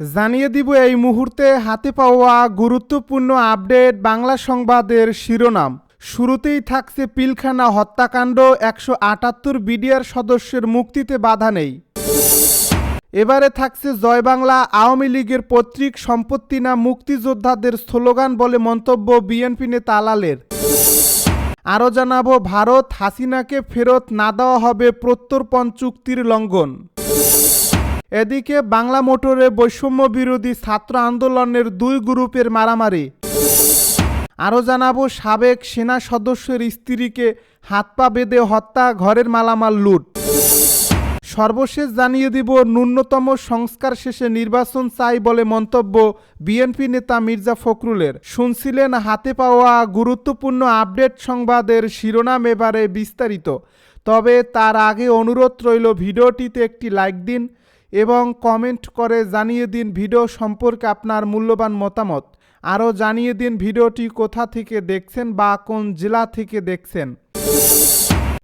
জানিয়ে দিব এই মুহূর্তে হাতে পাওয়া গুরুত্বপূর্ণ আপডেট বাংলা সংবাদের শিরোনাম। শুরুতেই থাকছে পিলখানা হত্যাকাণ্ড, একশো আটাত্তর বিডিআর সদস্যের মুক্তিতে বাধা নেই। এবারে থাকছে জয় বাংলা, আওয়ামী লীগের পৈতৃক সম্পত্তি না মুক্তিযোদ্ধাদের স্লোগান বলে মন্তব্য বিএনপি নেতা আলালের। আরও জানাব, ভারত হাসিনাকে ফেরত না দেওয়া হবে প্রত্যর্পণ চুক্তির লঙ্ঘন। এদিকে বাংলা মোটরে বৈষম্য বিরোধী ছাত্র আন্দোলনের দুই গ্রুপের মারামারি। আরও জানাব, সাবেক সেনা সদস্যের স্ত্রীকে হাত পা বেঁধে হত্যা, ঘরের মালামাল লুট। সর্বশেষ জানিয়ে দিব, ন্যূনতম সংস্কার শেষে নির্বাচন চাই বলে মন্তব্য বিএনপি নেতা মির্জা ফখরুলের। শুনছিলেন, হাতে পাওয়া গুরুত্বপূর্ণ আপডেট সংবাদের শিরোনাম এবারে বিস্তারিত। তবে তার আগে অনুরোধ রইল, ভিডিওটিতে একটি লাইক দিন এবং কমেন্ট করে জানিয়ে দিন ভিডিও সম্পর্কে আপনার মূল্যবান মতামত। আরও জানিয়ে দিন ভিডিওটি কোথা থেকে দেখছেন বা কোন জেলা থেকে দেখছেন।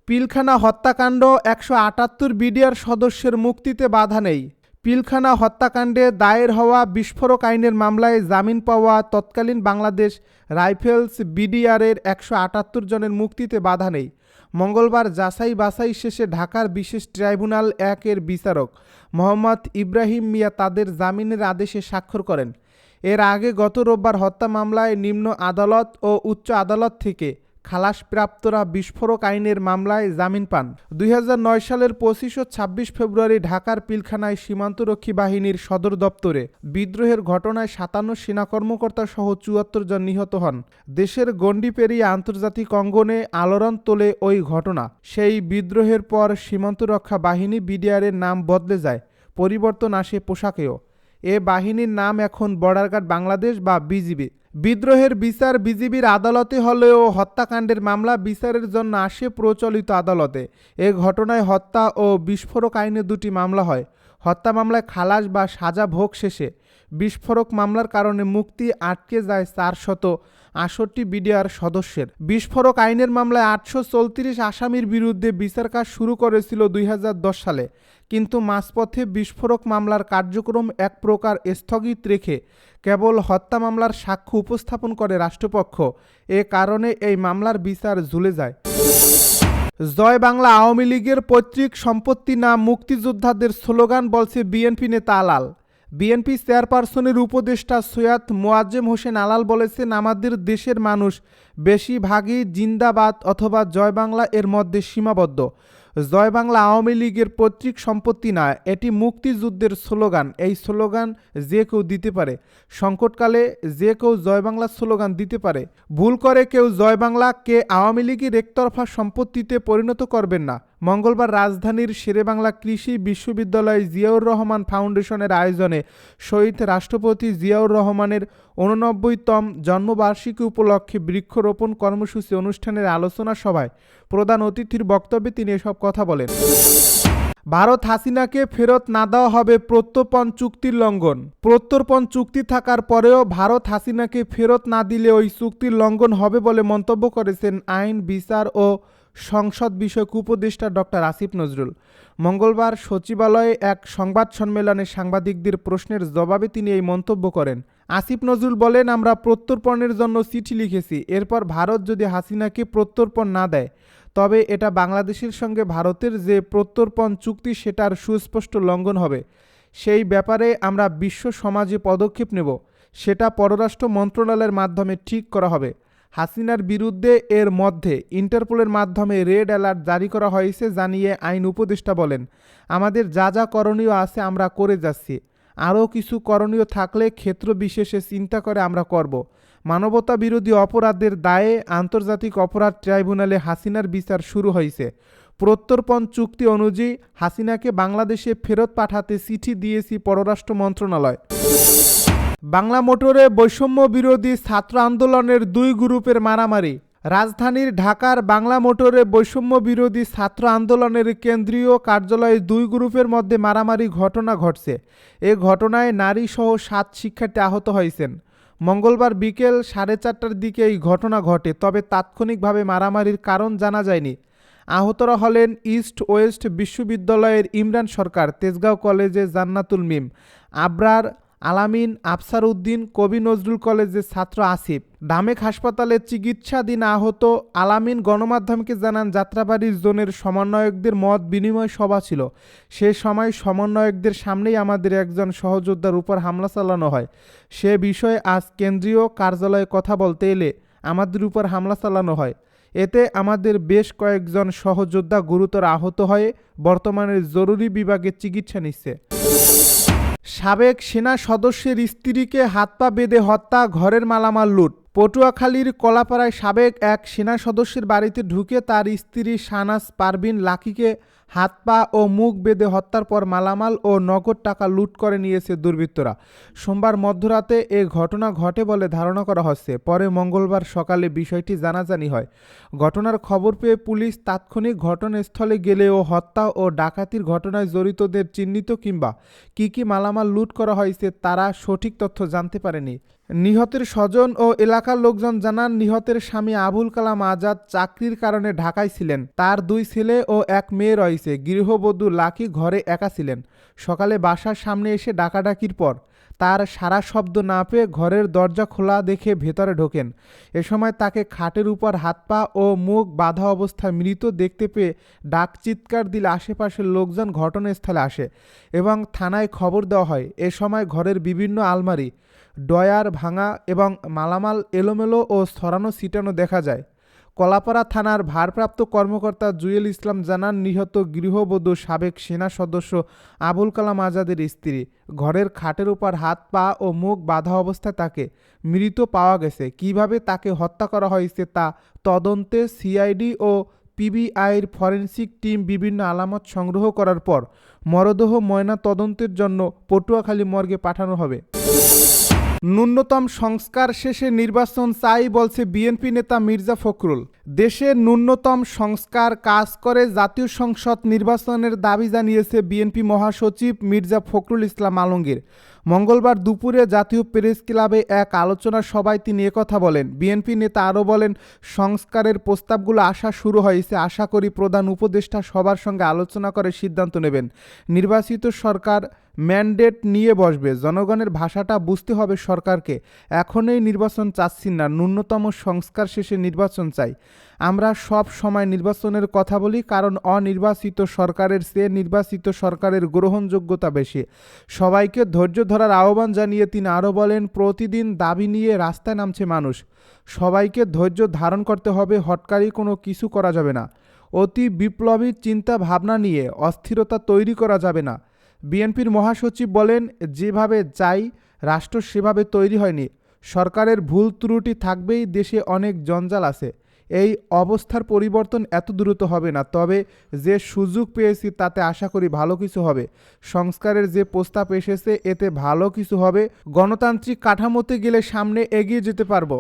পিলখানা হত্যাকাণ্ড একশো আটাত্তর বিডিআর সদস্যের মুক্তিতে বাধা নেই। পিলখানা হত্যাকাণ্ডে দায়ের হওয়া বিস্ফোরক আইনের মামলায় জামিন পাওয়া তৎকালীন বাংলাদেশ রাইফেলস বিডিআরের একশো আটাত্তর জনের মুক্তিতে বাধা নেই। মঙ্গলবার যাচাই বাছাই শেষে ঢাকার বিশেষ ট্রাইব্যুনাল একের বিচারক মোহাম্মদ ইব্রাহিম মিয়া তাদের জামিনের আদেশে স্বাক্ষর করেন। এর আগে গত রোববার হত্যা মামলায় নিম্ন আদালত ও উচ্চ আদালত থেকে খালাসপ্রাপ্তরা বিস্ফোরক আইনের মামলায় জামিন পান। দুই হাজার নয় সালের পঁচিশ ও ছাব্বিশ ফেব্রুয়ারি ঢাকার পিলখানায় সীমান্তরক্ষী বাহিনীর সদর দপ্তরে বিদ্রোহের ঘটনায় সাতান্ন সেনা কর্মকর্তা সহ চুয়াত্তর জন নিহত হন। দেশের গণ্ডি পেরিয়ে আন্তর্জাতিক অঙ্গনে আলোড়ন তোলে ওই ঘটনা। সেই বিদ্রোহের পর সীমান্ত রক্ষা বাহিনী বিডিআরের নাম বদলে যায়, পরিবর্তন আসে পোশাকেও। এ বাহিনীর নাম এখন বর্ডার গার্ড বাংলাদেশ বা বিজিবি। বিদ্রোহের বিচার বিজিবির আদালতে হলেও হত্যাকাণ্ডের মামলা বিচারের জন্য আসে প্রচলিত আদালতে। এ ঘটনায় হত্যা ও বিস্ফোরক আইনে দুটি মামলা হয়। হত্যা মামলায় খালাস বা সাজা ভোগ শেষে। বিস্ফোরক মামলার কারণে মুক্তি আটকে যায় চারশত আষট্টি বিডিআর সদস্যের। বিস্ফোরক আইনের মামলায় আটশো চৌত্রিশ আসামির বিরুদ্ধে বিচার কাজ শুরু করেছিল দুই হাজার দশ সালে। কিন্তু মাঝপথে বিস্ফোরক মামলার কার্যক্রম এক প্রকার স্থগিত রেখে কেবল হত্যা মামলার সাক্ষ্য উপস্থাপন করে রাষ্ট্রপক্ষ। এ কারণে এই মামলার বিচার ঝুলে যায়। জয় বাংলা আওয়ামী লীগের পৈতৃক সম্পত্তি না মুক্তিযোদ্ধাদের স্লোগান বলছে বিএনপি নেতা আলাল। বিএনপি চেয়ারপারসনের উপদেষ্টা সৈয়দ মোয়াজ্জেম হোসেন আলাল বলেছেন, আমাদের দেশের মানুষ বেশিরভাগই জিন্দাবাদ অথবা জয় বাংলা এর মধ্যে সীমাবদ্ধ। জয় বাংলা আওয়ামী লীগের পৈতৃক সম্পত্তি না এটি মুক্তিযুদ্ধের স্লোগান। এই স্লোগান যে কেউ দিতে পারে। সংকটকালে যে কেউ জয় বাংলা স্লোগান দিতে পারে। ভুল করে কেউ জয় বাংলা কে আওয়ামী লীগের একতরফা সম্পত্তিতে পরিণত করবেন না। মঙ্গলবার রাজধানীর শেরেবাংলা কৃষি বিশ্ববিদ্যালয় জিয়াউর রহমান ফাউন্ডেশনের আয়োজনে শহীদ রাষ্ট্রপতি জিয়াউর রহমানের উননব্বইতম জন্মবার্ষিকী উপলক্ষে বৃক্ষরোপণ কর্মসূচি অনুষ্ঠানের আলোচনা সভায় প্রধান অতিথির বক্তব্যে তিনি এসব কথা বলেন। ভারত হাসিনাকে ফেরত না দেওয়া হবে প্রত্যর্পণ চুক্তির লঙ্ঘন। প্রত্যর্পণ চুক্তি থাকার পরেও ভারত হাসিনাকে ফেরত না দিলে ওই চুক্তির লঙ্ঘন হবে বলে মন্তব্য করেছেন আইন, বিচার ও সংসদ বিষয়ক উপদেষ্টা ডক্টর আসিফ নজরুল। মঙ্গলবার সচিবালয়ে এক সংবাদ সম্মেলনে সাংবাদিকদের প্রশ্নের জবাবে তিনি এই মন্তব্য করেন। আসিফ নজরুল বলেন, আমরা প্রত্যর্পণের জন্য চিঠি লিখেছি। এরপর ভারত যদি হাসিনাকে প্রত্যর্পণ না দেয়, তবে এটা বাংলাদেশের সঙ্গে ভারতের যে প্রত্যর্পণ চুক্তি, সেটার সুস্পষ্ট লঙ্ঘন হবে। সেই ব্যাপারে আমরা বিশ্ব সমাজে পদক্ষেপ নেব। সেটা পররাষ্ট্র মন্ত্রণালয়ের মাধ্যমে ঠিক করা হবে। হাসিনার বিরুদ্ধে এর মধ্যে ইন্টারপোলের মাধ্যমে রেড অ্যালার্ট জারি করা হয়েছে জানিয়ে আইন উপদেষ্টা বলেন, আমাদের যা যা করণীয় আছে আমরা করে যাচ্ছি। আরও কিছু করণীয় থাকলে ক্ষেত্র বিশেষে চিন্তা করে আমরা করব। মানবতা বিরোধী অপরাধের দায়ে আন্তর্জাতিক অপরাধ ট্রাইব্যুনালে হাসিনার বিচার শুরু হয়েছে। প্রত্যর্পণ চুক্তি অনুযায়ী হাসিনাকে বাংলাদেশে ফেরত পাঠাতে চিঠি দিয়েছি পররাষ্ট্র মন্ত্রণালয়। বাংলা মোটরে বৈষম্য বিরোধী ছাত্র আন্দোলনের দুই গ্রুপের মারামারি। রাজধানীর ঢাকার বাংলা মোটরে বৈষম্য বিরোধী ছাত্র আন্দোলনের কেন্দ্রীয় কার্যালয়ে দুই গ্রুপের মধ্যে মারামারি ঘটনা ঘটছে। এ ঘটনায় নারী সহ সাত শিক্ষার্থী আহত হয়েছেন। মঙ্গলবার বিকেল সাড়ে চারটার দিকে এই ঘটনা ঘটে, তবে তাৎক্ষণিকভাবে মারামারির কারণ জানা যায়নি। আহতরা হলেন ইস্ট ওয়েস্ট বিশ্ববিদ্যালয়ের ইমরান সরকার, তেজগাঁও কলেজে জান্নাতুল মিম, আবরার আলামিন আফসার উদ্দিন কবি নজরুল কলেজের ছাত্র আসিফ। ডামেক হাসপাতালে চিকিৎসাধীন আহত আলামিন গণমাধ্যমকে জানান, যাত্রাবাড়ির জোনের সমন্বয়কদের মত বিনিময় সভা ছিল। সে সময় সমন্বয়কদের সামনেই আমাদের একজন সহযোদ্ধার উপর হামলা চালানো হয়। সে বিষয়ে আজ কেন্দ্রীয় কার্যালয়ে কথা বলতে এলে আমাদের উপর হামলা চালানো হয়। এতে আমাদের বেশ কয়েকজন সহযোদ্ধা গুরুতর আহত হয়ে বর্তমানে জরুরি বিভাগে চিকিৎসা নিচ্ছে। সাবেক সেনা সদস্যের স্ত্রীকে হাত পা বেঁধে হত্যা, ঘরের মালামাল লুট। পটুয়াখালীর কলাপাড়ায় সাবেক এক সেনা সদস্যের বাড়িতে ঢুকে তার স্ত্রী শানাস পারভিন লাকিকে হাত পা ও মুখ বেঁধে হত্যার পর মালামাল ও নগদ টাকা লুট করে নিয়েছে দুর্বৃত্তরা। সোমবার মধ্যরাতে এ ঘটনা ঘটে বলে ধারণা করা হচ্ছে। পরে মঙ্গলবার সকালে বিষয়টি জানাজানি হয়। ঘটনার খবর পেয়ে পুলিশ তাৎক্ষণিক ঘটনাস্থলে গেলেও হত্যা ও ডাকাতির ঘটনায় জড়িতদের চিহ্নিত কিংবা কী কী মালামাল লুট করা হয়েছে তারা সঠিক তথ্য জানতে পারেনি। নিহতের স্বজন ও এলাকার লোকজন জানান, নিহতের স্বামী আবুল কালাম আজাদ চাকরির কারণে ঢাকায় ছিলেন। তার দুই ছেলে ও এক মেয়ে রয়েছে। গৃহবধূ লাকি ঘরে একা ছিলেন। সকালে বাসার সামনে এসে ডাকাডাকির পর তার সারা শব্দ না পেয়ে ঘরের দরজা খোলা দেখে ভেতরে ঢোকেন। এ সময় তাকে খাটের উপর হাত পা ও মুখ বাধা অবস্থায় মৃত দেখতে পেয়ে ডাক চিৎকার দিলে আশেপাশের লোকজন ঘটনাস্থলে আসে এবং থানায় খবর দেওয়া হয়। এ সময় ঘরের বিভিন্ন আলমারি ডয়ার ভাঙা এবং মালামাল এলোমেলো ও ছড়ানো ছিটানো দেখা যায়। কলাপাড়া থানার ভারপ্রাপ্ত কর্মকর্তা জুয়েল ইসলাম জানান, নিহত গৃহবধূ সাবেক সেনা সদস্য আবুল কালাম আজাদের স্ত্রী। ঘরের খাটের উপর হাত, পা ও মুখ বাঁধা অবস্থায় তাকে মৃত পাওয়া গেছে। কীভাবে তাকে হত্যা করা হয়েছে তা তদন্তে সিআইডি ও পিবিআইর ফরেনসিক টিম বিভিন্ন আলামত সংগ্রহ করার পর মরদেহ ময়না তদন্তের জন্য পটুয়াখালী মর্গে পাঠানো হবে। ন্যূনতম সংস্কার শেষে নির্বাচন চাই বলছে বিএনপি নেতা মির্জা ফখরুল। দেশে ন্যূনতম সংস্কার কাজ করে জাতীয় সংসদ নির্বাচনের দাবি জানিয়েছে বিএনপি মহাসচিব মির্জা ফখরুল ইসলাম আলমগীর। মঙ্গলবার দুপুরে জাতীয় প্রেস ক্লাবে এক আলোচনা সভায় তিনি একথা বলেন। বিএনপি নেতা আরও বলেন, সংস্কারের প্রস্তাবগুলো আসা শুরু হয়েছে। আশা করি প্রধান উপদেষ্টা সবার সঙ্গে আলোচনা করে সিদ্ধান্ত নেবেন। নির্বাচিত সরকার ম্যান্ডেট নিয়ে বসবে। জনগণের ভাষাটা বুঝতে হবে সরকারকে। এখনই নির্বাচন চাচ্ছি না। ন্যূনতম সংস্কার শেষে নির্বাচন চাই। আমরা সব সময় নির্বাচনের কথা বলি, কারণ অনির্বাচিত সরকারের চেয়ে নির্বাচিত সরকারের গ্রহণযোগ্যতা বেশি। সবাইকে ধৈর্য ধরার আহ্বান জানিয়ে তিনি আরও বলেন, প্রতিদিন দাবি নিয়ে রাস্তায় নামছে মানুষ। সবাইকে ধৈর্য ধারণ করতে হবে, হটকারি কোনো কিছু করা যাবে না। অতি বিপ্লবী চিন্তা ভাবনা নিয়ে অস্থিরতা তৈরি করা যাবে না। বিএনপির মহাসচিব বলেন, যেভাবে চাই, রাষ্ট্র সেভাবে তৈরি হয়নি। সরকারের ভুল ত্রুটি থাকবেই দেশে অনেক জঞ্জাল আছে। এই অবস্থার পরিবর্তন এত দ্রুত হবে না। তবে যে সুযোগ পেয়েছি তাতে আশা করি ভালো কিছু হবে। সংস্কারের যে প্রস্তাব এসেছে, এতে ভালো কিছু হবে। গণতান্ত্রিক কাঠামোতে গেলে সামনে এগিয়ে যেতে পারব।